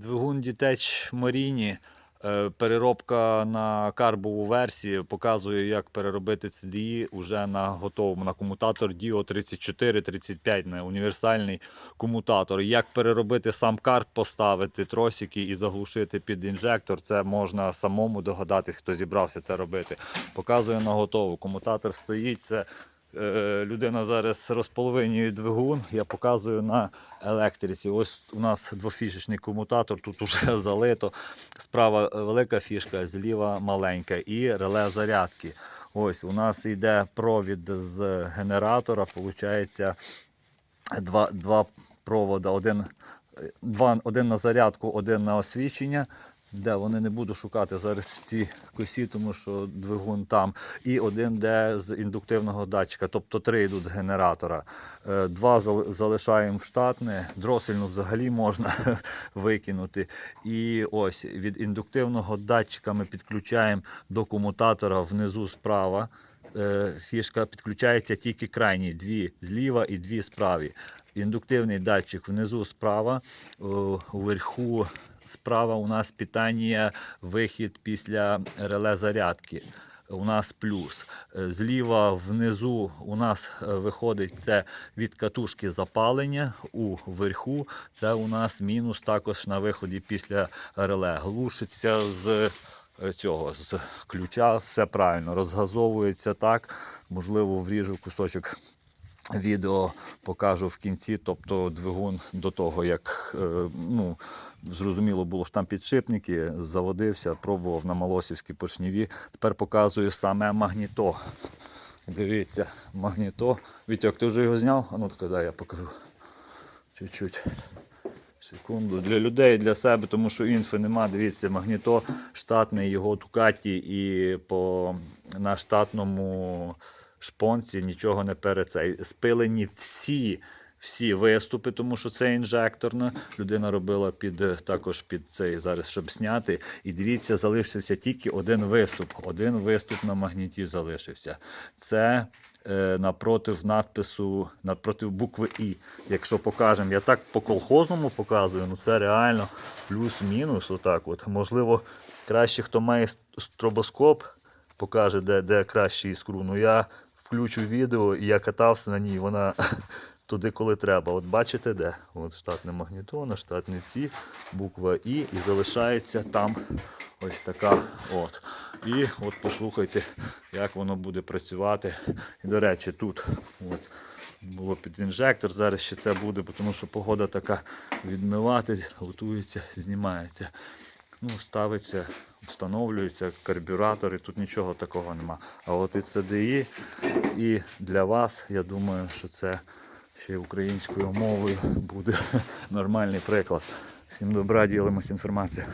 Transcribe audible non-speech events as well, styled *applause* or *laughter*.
Двигун Дітеч Маріні. е, Переробка на карбову версію показує, як переробити CDI уже на готовому на комутатор DIO 34-35 на універсальний комутатор. Як переробити сам карб, поставити тросики і заглушити під інжектор. Це можна самому догадатись, хто зібрався це робити. Показує на готову. Комутатор стоїть. Це людина зараз розполовинює двигун, я показую на електриці. Ось у нас двофішечний комутатор, тут *laughs* уже залито. Справа велика фішка, зліва маленька і реле зарядки. Ось у нас йде провід з генератора, виходить два, два провода, один, е, два, один на зарядку, один на освічення. Де вони не буду шукати зараз в цій косі, тому що двигун там. І один де з індуктивного датчика, тобто три йдуть з генератора. Е, Два залишаємо в штатне, дросельну взагалі можна *laughs* викинути. І ось від індуктивного датчика ми підключаємо до комутатора внизу справа. Е, Фішка підключається тільки крайні, дві зліва і дві справі. Індуктивний датчик внизу справа, вверху справа у нас питання, вихід після реле зарядки. У нас плюс. Е, Зліва внизу у нас е, виходить це від катушки запалення. У верху це у нас мінус також на виході після реле. Глушиться з цього з ключа, все правильно. Розгазовується так. Можливо, вріжу кусочок відео покажу в кінці, тобто двигун до того, як е, ну, зрозуміло було, що там підшипники, заводився, пробував на Малосівській поршневі. Тепер показую саме магніто. Дивіться, магніто. Вітьок, ти вже його зняв? А ну так я покажу. Чуть-чуть. Секунду. Для людей, для себе, тому що інфи нема. Дивіться, магніто штатний, його тукаті і по на штатному шпонці нічого не перецей. Спилені всі. Всі виступи, тому що це інжекторна. Людина робила під е, також під цей зараз, щоб зняти. І дивіться, залишився тільки один виступ. Один виступ на магніті залишився. Це е, напротив надпису, напротив букви І. Якщо покажемо, я так по колхозному показую, ну це реально плюс-мінус. Отак от. Можливо, краще, хто має стробоскоп, покаже, де, де краще іскру. Ну я включу відео і я катався на ній, вона *laughs* туди, коли треба. От бачите де? От штатне магнітона, штатні ці, буква І, і залишається там ось така. от. І от послухайте, як воно буде працювати. І, до речі, тут от, було під інжектор, зараз ще це буде, тому що погода така відмивати, готується, знімається. Ну, ставиться, встановлюється карбюратори, тут нічого такого нема. А от і CDI, і для вас, я думаю, що це ще українською мовою буде *laughs* нормальний приклад. Всім добра, ділимось інформацією.